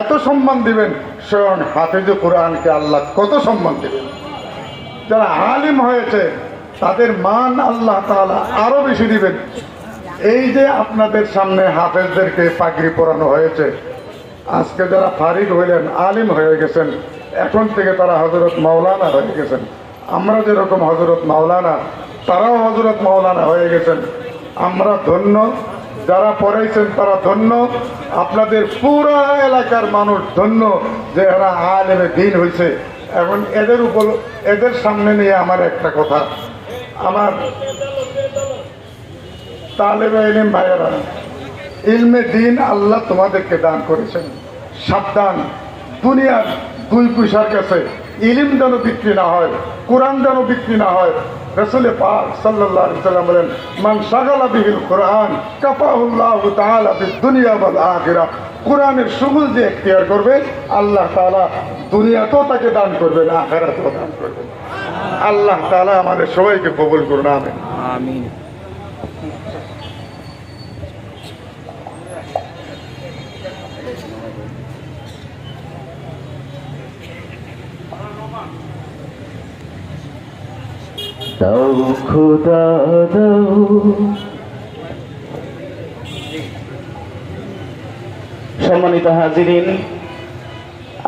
এত সম্মান দিবেন স্বয়ং হাফিজ কোরআনকে আল্লাহ কত সম্মান দিবেন। যারা আলিম হয়েছে, তাদের মান আল্লাহ তাআলা আরও বেশি দিবেন। এই যে আপনাদের সামনে হাফেজদেরকে পাগড়ি পরানো হয়েছে, আজকে যারা ফারিক হইলেন, আলিম হয়ে গেছেন, এখন থেকে তারা হজরত মাওলানা হয়ে গেছেন। আমরা যেরকম হজরত মাওলানা, তারাও হজরত মাওলানা হয়ে গেছেন। আমরা ধন্য যারা পড়াইছেন তারা ধন্য। আপনাদের পুরো এলাকার মানুষ ধন্য যে এরা আলেমে দিন হয়েছে এখন এদের উপর, এদের সামনে নিয়ে আমার একটা কথা। আমার তালেবে ইলিম ভাইয়েরা, ইলমে দিন আল্লাহ তোমাদেরকে দান করেছেন। সাবধান। দুনিয়ার দুই পয়সার কাছে ইলিম যেন বিক্রি না হয়, কোরআন যেন বিক্রি না হয় রসুলে পাক সাল্লাম বলেন, মান সাগালা বিহিল কোরআন কাপাহুল্লাহ তাহলা দুনিয়া বল আখিরা। কোরআনের সুগুল যে এখতিয়ার করবে, আল্লাহ তালা দুনিয়াতেও তাকে দান করবে না, আখেরাতেও দান করবে আল্লাহ তালা আমাদের সবাইকে কবুল করুন আমি আমিন। সম্মানিত হাজিরিন,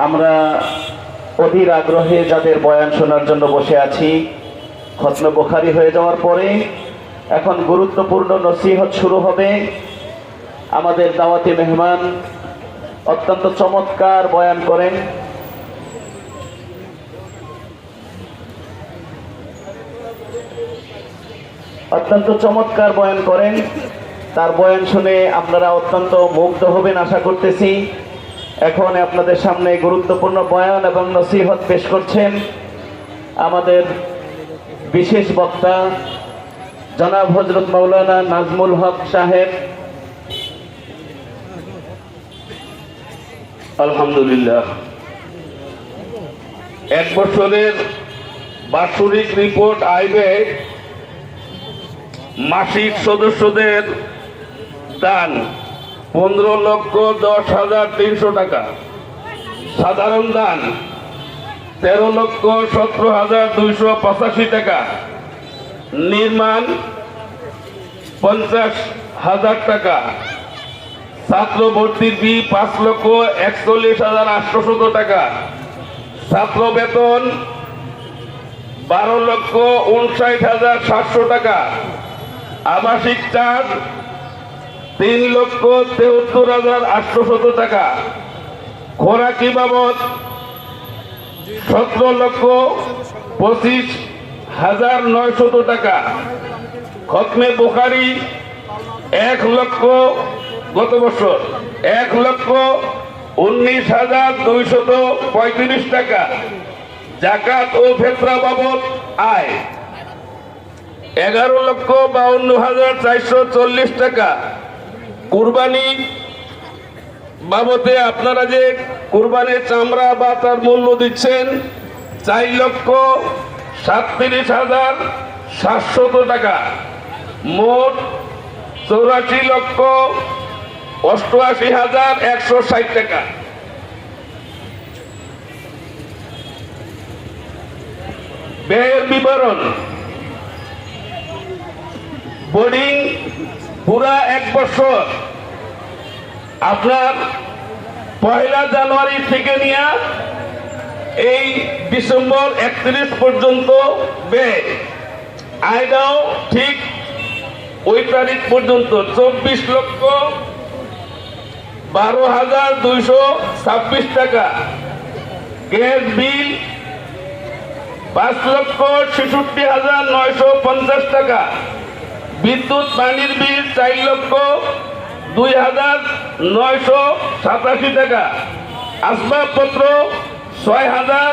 আমরা অধীর আগ্রহে যাদের বয়ান শোনার জন্য বসে আছি, খতম বোখারি হয়ে যাওয়ার পরে এখন গুরুত্বপূর্ণ নসিহত শুরু হবে আমাদের দাওয়াতি মেহমান অত্যন্ত চমৎকার বয়ান করেন। অত্যন্ত চমৎকার বয়ান করেন। তার বয়ান শুনে আপনারা অত্যন্ত মুগ্ধ হবেন আশা করতেছি। এখন আপনাদের সামনে গুরুত্বপূর্ণ বয়ান এবং নসিহত পেশ করছেন আমাদের বিশেষ বক্তা জনাব হজরত মৌলানা নাজমুল হক সাহেব। আলহামদুলিল্লাহ। এক বছরের বাৎসরিক রিপোর্ট আইবে মাসিক সদস্যদের দান পনেরো লক্ষ দশ হাজার তিনশো টাকা। সাধারণ দান তেরো লক্ষ সতেরো হাজার দুইশো পঁচাশি টাকা। নির্মাণ পঞ্চাশ হাজার টাকা। ছাত্র ভর্তির ফি পাঁচ লক্ষ একচল্লিশ হাজার আটশো আটশোশত টাকা। ছাত্র বেতন বারো লক্ষ উনষাট হাজার সাতশো টাকা। আবাসিক চার্জ তিন লক্ষ তেহত্তর হাজার আটশোশত টাকা। খোরাকি বাবদ সতেরো লক্ষ পঁচিশ হাজার নয়শত টাকা। খতমে বোখারি এক লক্ষ গত বছর এক লক্ষ উনিশ হাজার দুইশত পঁয়ত্রিশ টাকা। জাকাত ও ফেতরা বাবদ আয়। এগারো লক্ষ বাউন্ন হাজার চারশো চল্লিশ টাকা। কুরবানি বাবদে আপনারা যে কুরবানির চামড়া বা তার মূল্য দিচ্ছেন, চার লক্ষ সাতত্রিশ হাজার সাতশত টাকা। মোট চৌরাশি লক্ষ অষ্টআশি হাজার একশো ষাট টাকা। ব্যয়ের বিবরণ বোর্ডিং পুরা এক বছর। আপনার পয়লা জানুয়ারি থেকে নিয়ে এই ডিসেম্বর একত্রিশ পর্যন্ত ব্যয় আয়টাও ঠিক ওই তারিখ পর্যন্ত চব্বিশ লক্ষ বারো হাজার দুইশো ছাব্বিশ টাকা। গ্যাস বিল পাঁচ লক্ষ ছেষট্টি হাজার নয়শো পঞ্চাশ টাকা। বিদ্যুৎ পানির বিল চার লক্ষ দুই হাজার নয়শো সাতাশি টাকা। আসবাবপত্র ছয় হাজার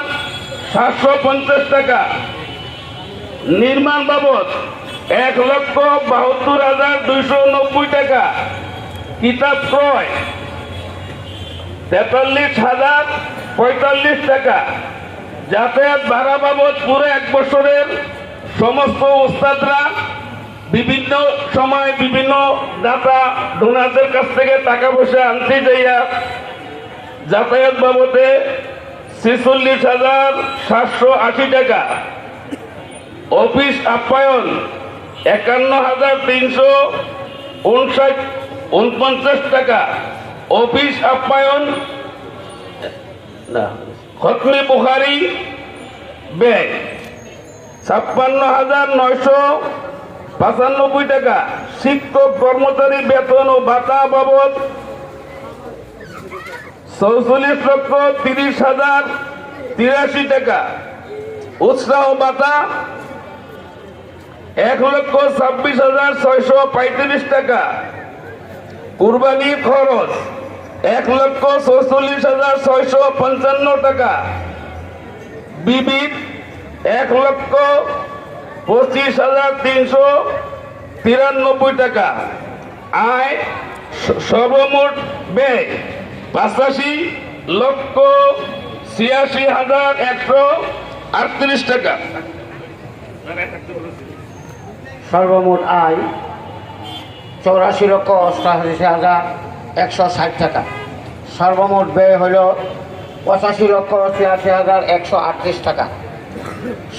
সাতশো পঞ্চাশ টাকা। নির্মাণ বাবদ এক লক্ষ বাহাত্তর হাজার দুইশো নব্বই টাকা। কিতাব ক্রয় তেতাল্লিশ হাজার পঁয়তাল্লিশ টাকা। যাতায়াত ভাড়া বাবদ পুরো এক বছরের সমস্ত ওস্তাদরা বিভিন্ন সময় বিভিন্ন দাতা ডোনারদের কাছ থেকে টাকা পয়সা আনতে যাইয়া যাতায়াত বাবদে ছেচল্লিশ হাজার সাতশো আশি টাকা। অফিস আপ্যায়ন একান্ন হাজার তিনশো উনষাট, উনপঞ্চাশ টাকা। অফিস আপ্যায়ন না খতমি বুখারি ব্যয় ছাপ্পান্ন হাজার নয়শো পঁচানব্বই টাকা। শিক্ষক, কর্মচারী, বেতন ও ভাতা বাবদ চৌচল্লিশ লক্ষ তিরিশ হাজার তিরাশি টাকা। উৎসাহ ভাতা এক লক্ষ ছাব্বিশ হাজার ছয়শো পঁয়ত্রিশ টাকা। কুরবানি খরচ এক লক্ষ চৌচল্লিশ হাজার ছয়শো পঞ্চান্ন টাকা। বিবিধ এক লক্ষ পঁচিশ হাজার তিনশো তিরানব্বই টাকা। আয় সর্বমোট ব্যয় পাঁচাশি লক্ষ ছিয়াশি হাজার একশো আটত্রিশ টাকা। সর্বমোট আয় চৌরাশি লক্ষ অষ্টআশি হাজার একশো ষাট টাকা। সর্বমোট ব্যয় হল পঁচাশি লক্ষ ছিয়াশি হাজার একশো আটত্রিশ টাকা।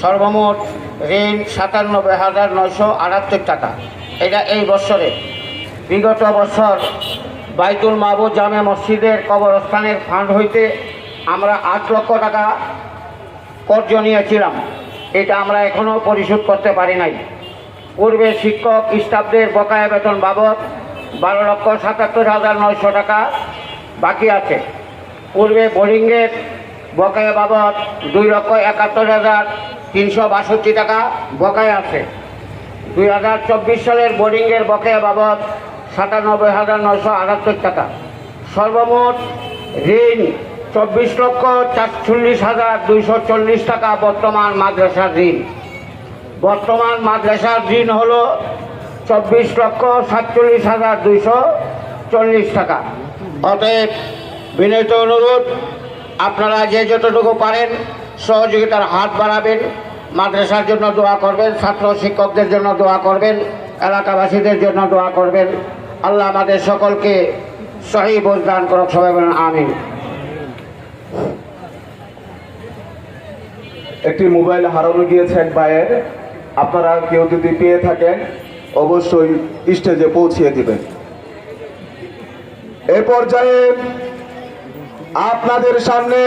সর্বমোট ঋণ সাতানব্বই হাজার নয়শো আটাত্তর টাকা। এটা এই বছরে বিগত বছর বাইতুল মাহবুদ জামে মসজিদের কবরস্থানের ফান্ড হইতে আমরা আট লক্ষ টাকা কর্জ নিয়েছিলাম এটা আমরা এখনও পরিশোধ করতে পারি নাই। পূর্বে শিক্ষক স্টাফদের বকায়া বেতন বাবদ বারো লক্ষ সাতাত্তর হাজার নয়শো টাকা বাকি আছে। পূর্বে বোরিংয়ের বকায়া বাবদ দুই লক্ষ একাত্তর হাজার তিনশো বাষট্টি টাকা বকায়া আছে। দুই হাজার চব্বিশ সালের বোর্ডিংয়ের বকেয়া বাবদ সাতানব্বই হাজার নয়শো আটাত্তর টাকা। সর্বমোট ঋণ চব্বিশ লক্ষ চারচল্লিশ হাজার দুইশো চল্লিশ টাকা বর্তমান মাদ্রাসার ঋণ। বর্তমান মাদ্রাসার ঋণ হল চব্বিশ লক্ষ সাতচল্লিশ হাজার দুইশো চল্লিশ টাকা। অতএব বিনীত অনুরোধ, আপনারা যে যতটুকু পারেন সহযোগিতার হাত বাড়াবেন, মাদ্রাসার জন্য দোয়া করবেন, ছাত্র শিক্ষকদের জন্য দোয়া করবেন, এলাকাবাসীদের জন্য দোয়া করবেন। আল্লাহ আমাদের সকলকে সহি বোঝ দান করুক, সবাই বলেন আমিন। একটি মোবাইল হারানো গিয়েছে এক ভাইয়ের। আপনারা কেউ যদি পেয়ে থাকেন, অবশ্যই স্টেজে পৌঁছিয়ে দিবেন। এ পর্যায়ে আপনাদের সামনে